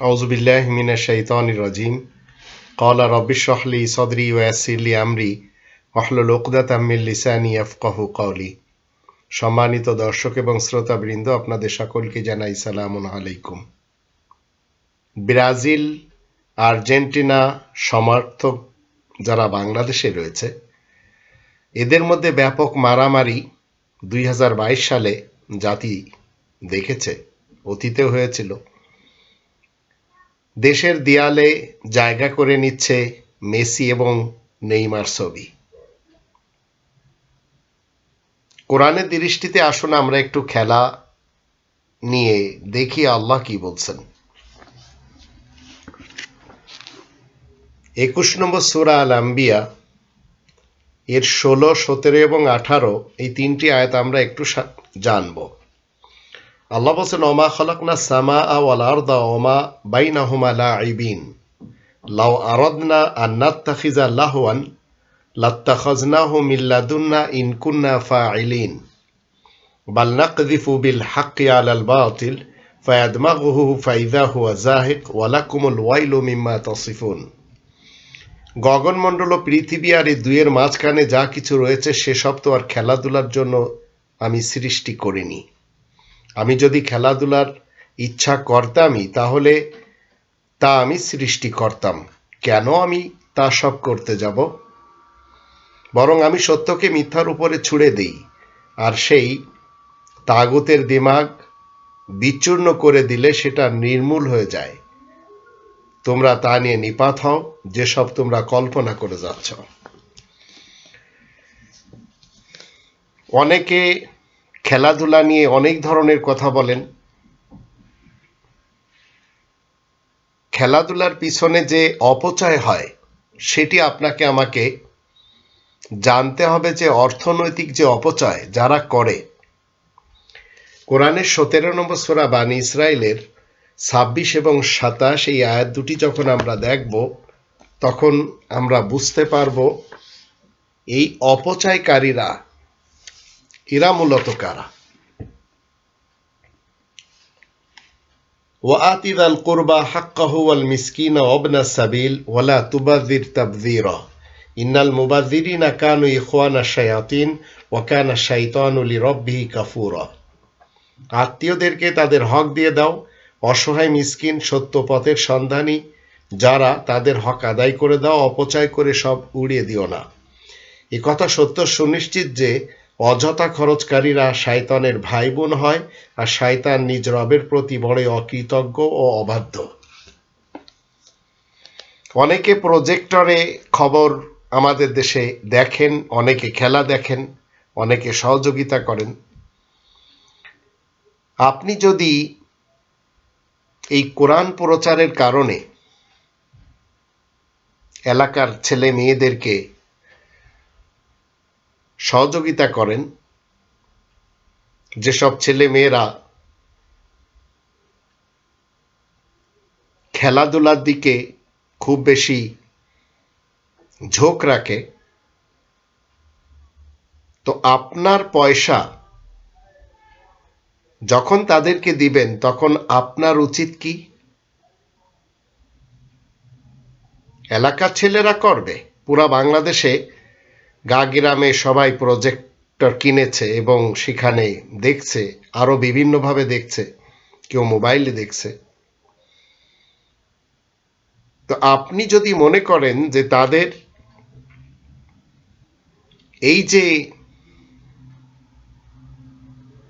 أعوذ بالله من الشيطان الرجيم قال رب اشرح لي صدري ويسر لي أمري واحلل عقدة من লিসানি يفقه قولي সম্মানিত দর্শক এবং শ্রোতাবৃন্দ আপনাদের সকলকে জানাই সালামুন আলাইকুম ব্রাজিল আর্জেন্টিনা সমর্থক যারা বাংলাদেশে রয়েছে এদের মধ্যে ব্যাপক মারামারি দুই সালে জাতি দেখেছে অতীতেও হয়েছিল দেশের দেয়ালে জায়গা করে নিচ্ছে মেসি এবং নেইমার ছবি। কোরআনের দৃষ্টিতে আসুন, আমরা একটু খেলা নিয়ে দেখি আল্লাহ কি বলছেন। একুশ নম্বর সুরা আল আম্বিয়া এর ষোলো, সতেরো এবং আঠারো, এই তিনটি আয়াত আমরা একটু জানব। আল্লাহ বলছেন, ওমা খলকনা সামা আওয়াল আরদা ওমা বাইনাহুমা লাইবিন লাউ আরদনা আন্নাত্তাখিজা লাহওয়ান লাত্তাখাজনাহু মিল্লাদুন্না ইনকুন্না ফাইলিন বাল নাকযিফু বিল হাক্কি আলাল বাতিল, ফায়াদমাগুহু ফাইদা হুয়া জাহিক ওয়ালাকুমুল ওয়াইলু মিম্মা তাসিফুন। গগনমণ্ডল ও পৃথিবী আর এই দুয়ের মাঝখানে যা কিছু রয়েছে, সেসব তো আর খেলাধুলার জন্য আমি সৃষ্টি করিনি। আমি যদি খেলাধুলার ইচ্ছা করতামই, তাহলে তা আমি সৃষ্টি করতাম। কেন আমি তা সব করতে যাব? বরং আমি সত্যকে মিথ্যার উপরে ছুড়ে দেই, আর সেই তাগতের দিমাগ বিচূর্ণ করে দিলে সেটা নির্মূল হয়ে যায়। তোমরা তা নিয়ে নিপাত হও, যেসব তোমরা কল্পনা করে যাচ্ছ। অনেকে খেলাধুলা নিয়ে অনেক ধরনের কথা বলেন। খেলাধুলার পিছনে যে অপচয় হয়, সেটি আপনাকে আমাকে জানতে হবে যে অর্থনৈতিক যে অপচয় যারা করে। কোরআনের সতেরো নম্বর সোরা বানী ইসরায়েলের ছাব্বিশ এবং সাতাশ এই আয়াত দুটি যখন আমরা দেখব, তখন আমরা বুঝতে পারব এই অপচয়কারীরা এরা মূলত কারা وآت ذا القربى حقه والمسكين وابن السبيل ولا تبذر تبذيرا إن المبذرين كانوا إخوان الشياطين وكان الشيطان لربه كفورا আত্মীয়দেরকে তাদের হক দিয়ে দাও অসহায় মিসকিন সত্য পথের সন্ধানী যারা তাদের হক আদায় করে দাও অপচয় করে সব উড়িয়ে দিও না এ কথা সত্য সুনিশ্চিত যে অযথা খরচকারীরা শায়তানের ভাই বোন হয় আর শায়তান নিজ রবের প্রতি বড়ই অকৃতজ্ঞ ও অবাধ্য। অনেকে প্রজেক্টরে খবর আমাদের দেশে দেখেন, অনেকে খেলা দেখেন, অনেকে সহযোগিতা করেন। আপনি যদি এই কোরআন প্রচারের কারণে এলাকার ছেলে মেয়েদেরকে সহযোগিতা করেন। যেসব ছেলে মেয়েরা খেলাধুলার দিকে খুব বেশি ঝোঁক রাখে, তো আপনার পয়সা যখন তাদেরকে দিবেন, তখন আপনার উচিত কি? এলাকার ছেলেরা করবে? পুরা বাংলাদেশে গা গ্রামে সবাই প্রজেক্টর কিনেছে এবং সেখানে দেখছে আরও বিভিন্নভাবে দেখছে, কেউ মোবাইলে দেখছে। তো আপনি যদি মনে করেন যে তাদের এই যে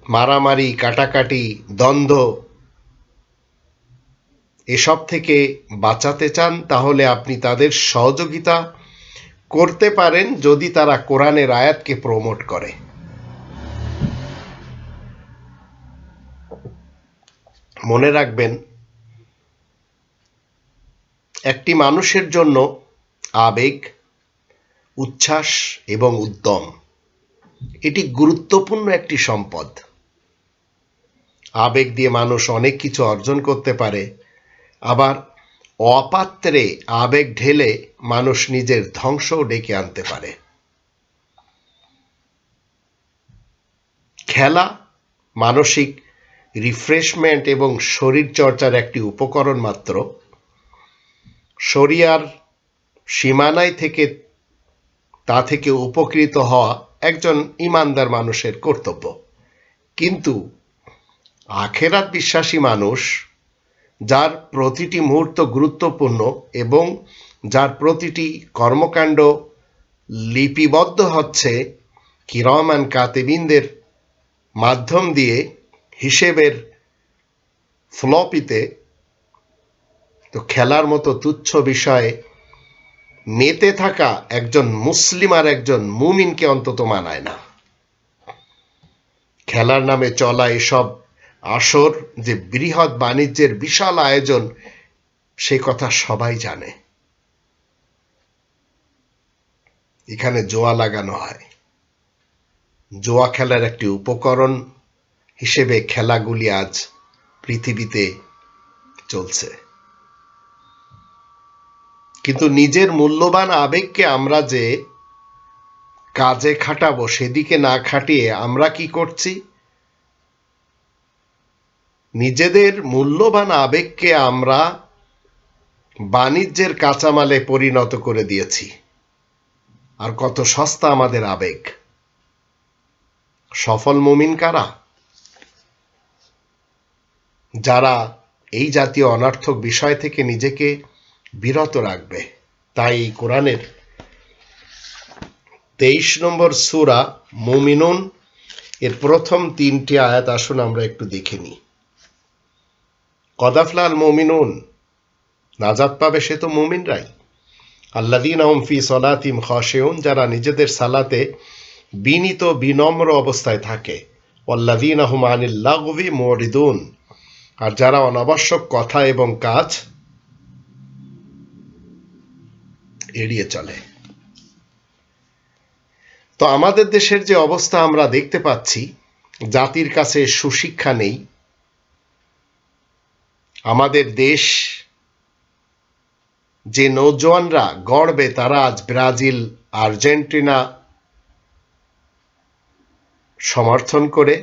মারামারি, কাটাকাটি, দ্বন্দ্ব, এসব থেকে বাঁচাতে চান, তাহলে আপনি তাদের সহযোগিতা করতে পারেন যদি তারা কোরআনের আয়াতকে প্রমোট করে। মনে রাখবেন, একটি মানুষের জন্য আবেগ, উচ্ছ্বাস এবং উদ্যম, এটি গুরুত্বপূর্ণ একটি সম্পদ। আবেগ দিয়ে মানুষ অনেক কিছু অর্জন করতে পারে, আবার অপাত্রে আবেগ ঢেলে মানুষ নিজের ধ্বংসও ডেকে আনতে পারে। খেলা, মানসিক রিফ্রেশমেন্ট এবং শরীর চর্চার একটি উপকরণ মাত্র। শরিয়ার সীমানায় থেকে, তা থেকে উপকৃত হওয়া একজন ইমানদার মানুষের কর্তব্য। কিন্তু আখেরাত বিশ্বাসী মানুষ যার প্রতিটি মুহূর্ত গুরুত্বপূর্ণ এবং যার প্রতিটি কর্মকাণ্ড লিপিবদ্ধ হচ্ছে কিরমান কাতেবিনদের মাধ্যম দিয়ে হিসেবের ফ্লপিতে। তো খেলার মতো তুচ্ছ বিষয়ে মেতে থাকা একজন মুসলিম আর একজন মুমিনকে অন্তত মানায় না। খেলার নামে চলা এসব আসর যে বৃহৎ বাণিজ্যের বিশাল আয়োজন, সে কথা সবাই জানে। এখানে জোয়া লাগানো হয়। জোয়া খেলার একটি উপকরণ হিসেবে খেলাগুলি আজ পৃথিবীতে চলছে। কিন্তু নিজের মূল্যবান আবেগকে আমরা যে কাজে খাটাবো, সেদিকে না খাটিয়ে আমরা কি করছি? নিজেদের মূল্যবান আবেগকে আমরা বাণিজ্যের কাঁচামালে পরিণত করে দিয়েছি। আর কত সস্তা আমাদের আবেগ। সফল মুমিন কারা? যারা এই জাতীয় অনার্থক বিষয় থেকে নিজেকে বিরত রাখবে। তাই এই কোরআনের তেইশ নম্বর সুরা মুমিনুন, এর প্রথম তিনটি আয়াত আসুন আমরা একটু দেখে নিই। কদাফলাল মমিনুন, নাজাত পাবে সে তো মুমিনরাই। আল্লাদিন আহম ফি সলাতিম খসেউন যারা নিজেদের সালাতে বিনীত, বিনম্র অবস্থায় থাকে। অল্লাদিন আহম আনিল্লাগবি মরিদুন, আর যারা অনাবশ্যক কথা এবং কাজ এড়িয়ে চলে। তো আমাদের দেশের যে অবস্থা আমরা দেখতে পাচ্ছি, জাতির কাছে সুশিক্ষা নেই আমাদের দেশ যে নৌজওয়ানরা গড়বে তারা আজ ব্রাজিল, আর্জেন্টিনা সমর্থন করে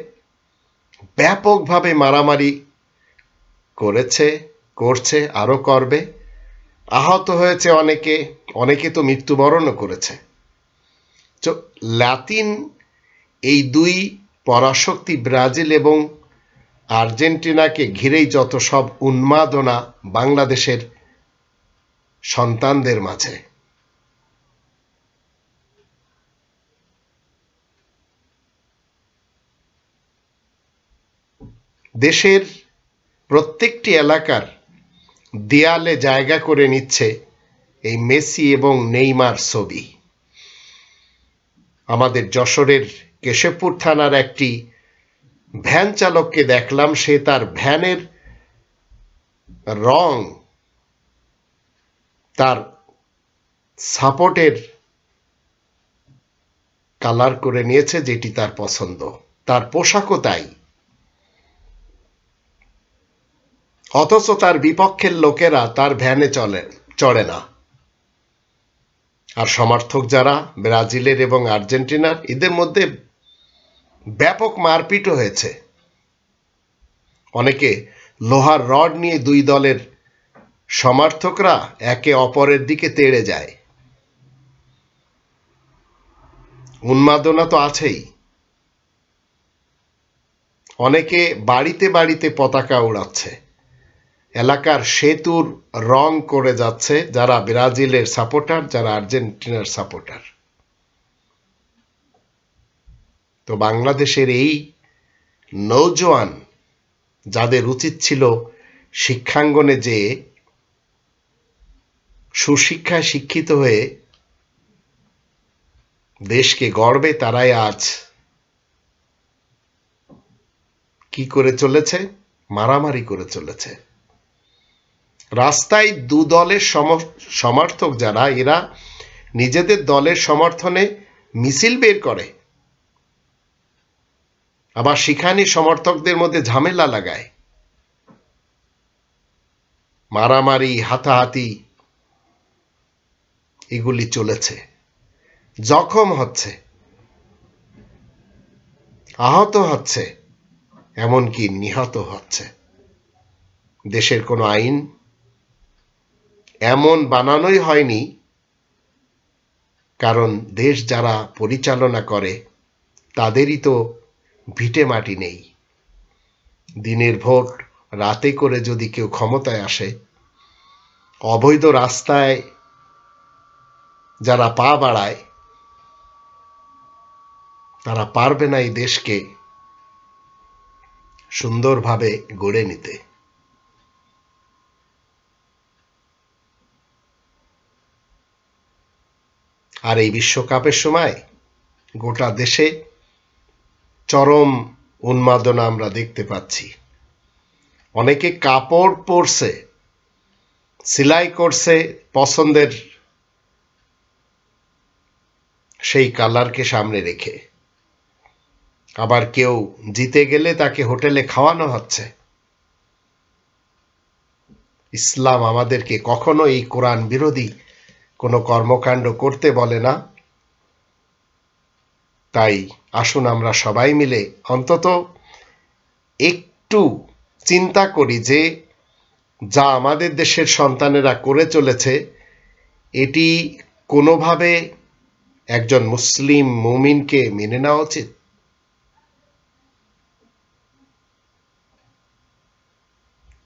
ব্যাপকভাবে মারামারি করেছে, করছে আরও করবে। আহত হয়েছে অনেকে অনেকে তো মৃত্যুবরণও করেছে। তো লাতিন এই দুই পরাশক্তি ব্রাজিল এবং আর্জেন্টিনাকে ঘিরেই যত সব উন্মাদনা বাংলাদেশের সন্তানদের মাঝে। দেশের প্রত্যেকটি এলাকার দেয়ালে জায়গা করে নিচ্ছে এই মেসি এবং নেইমার ছবি। আমাদের যশোরের কেশবপুর থানার একটি ভ্যান চালককে দেখলাম, সে তার ভ্যানের রং, তার সাপোর্টের কালার করে নিয়েছে যেটি তার পছন্দ। তার পোশাকও তাই। অথচ তার বিপক্ষের লোকেরা তার ভ্যানে চলে, চড়ে না। আর সমর্থক যারা, ব্রাজিলের এবং আর্জেন্টিনার, এদের মধ্যে ব্যাপক মারপিটও হয়েছে। অনেকে লোহার রড নিয়ে দুই দলের সমর্থকরা একে অপরের দিকে তেড়ে যায়। উন্মাদনা তো আছেই। অনেকে বাড়িতে বাড়িতে পতাকা উড়াচ্ছে। এলাকার সেতুর রং করে যাচ্ছে যারা ব্রাজিলের সাপোর্টার, যারা আর্জেন্টিনার সাপোর্টার। তো বাংলাদেশের এই নৌজোয়ান যাদের উচিত ছিল শিক্ষাঙ্গনে যে সুশিক্ষায় শিক্ষিত হয়ে দেশকে গর্বে তারাই আজ কি করে চলেছে? মারামারি করে চলেছে। রাস্তায় দু দলের সমর্থক যারা, এরা নিজেদের দলের সমর্থনে মিছিল বের করে। আবার সেখানে সমর্থকদের মধ্যে ঝামেলা লাগায়। মারামারি, হাতাহাতি, এগুলি চলেছে। জখম হচ্ছে। আহত হচ্ছে। এমনকি নিহত হচ্ছে। দেশের কোনো আইন এমন বানানোই হয়নি, কারণ দেশ যারা পরিচালনা করে, তাদেরই তো ভিটে মাটি নেই। দিনের ভোট রাতে করে যদি কেউ ক্ষমতায় আসে, অবৈধ রাস্তায় যারা পা বাড়ায়, তারা পারবে না এই দেশকে সুন্দরভাবে গড়ে নিতে। আর এই বিশ্বকাপের সময় গোটা দেশে চরম উন্মাদনা আমরা দেখতে পাচ্ছি। অনেকে কাপড় পরছে, সেলাই করছে, পছন্দের সেই কালারকে সামনে রেখে। আবার কেউ জিতে গেলে তাকে হোটেলে খাওয়ানো হচ্ছে। ইসলাম আমাদেরকে কখনো এই কোরআন বিরোধী কোনো কর্মকাণ্ড করতে বলে না। তাই আসুন আমরা সবাই মিলে অন্তত একটু চিন্তা করি যে যা আমাদের দেশের সন্তানেরা করে চলেছে, এটি কোনোভাবে একজন মুসলিম মুমিনকে মেনে নেওয়া উচিত?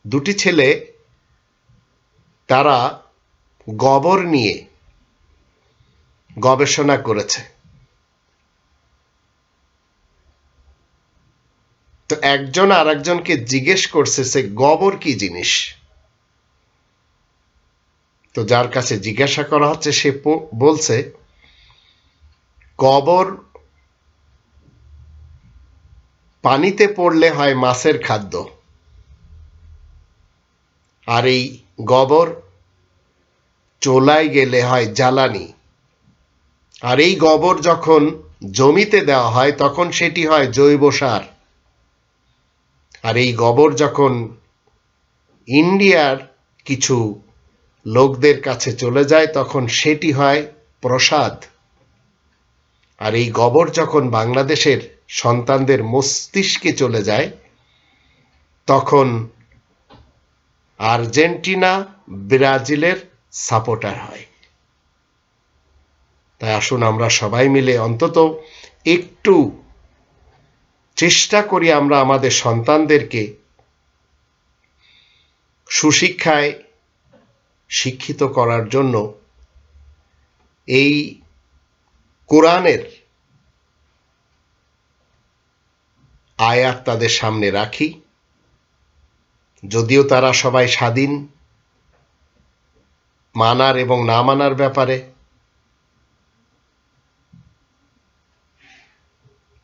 দুটি ছেলে, তারা গবর নিয়ে গবেষণা করেছে। তো একজন আর একজনকে জিজ্ঞেস করছে সে গবর কি জিনিস? তো যার কাছে জিজ্ঞাসা করা হচ্ছে, সে বলছে, গবর পানিতে পড়লে হয় মাছের খাদ্য। আর এই গবর চোলায় গেলে হয় জ্বালানি। আর এই গোবর যখন জমিতে দেওয়া হয়, তখন সেটি হয় জৈব সার। আর এই গোবর যখন ইন্ডিয়ার কিছু লোকদের কাছে চলে যায়, তখন সেটি হয় প্রসাদ। আর এই গোবর যখন বাংলাদেশের সন্তানদের মস্তিষ্কে চলে যায়, তখন আর্জেন্টিনা, ব্রাজিলের সাপোর্টার হয়। তাই আসুন আমরা সবাই মিলে অন্তত একটু চেষ্টা করি আমরা আমাদের সন্তানদেরকে সুশিক্ষায় শিক্ষিত করার জন্য এই কোরআনের আয়াত তাদের সামনে রাখি। যদিও তারা সবাই স্বাধীন মানার এবং না মানার ব্যাপারে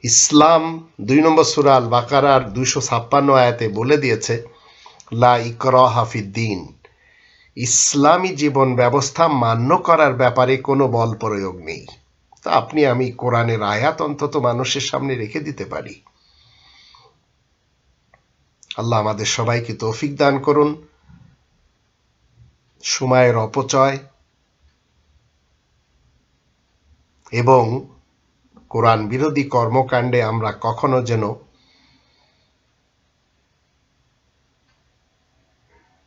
ইসলাম দুই নম্বর সুরা আল বাকারার দুইশো ছাপ্পান্ন আয়াতে বলে দিয়েছে, লা ইকর হাফিদ্দিন ইসলামী জীবন ব্যবস্থা মান্য করার ব্যাপারে কোনো বল প্রয়োগ নেই। তা আপনি আমি কোরআনের আয়াত অন্তত মানুষের সামনে রেখে দিতে পারি। আল্লাহ আমাদের সবাইকে তৌফিক দান করুন। সময়ের অপচয় এবং কোরআন বিরোধী কর্মকাণ্ডে আমরা কখনো যেন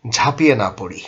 ঝাঁপিয়ে না পড়ি।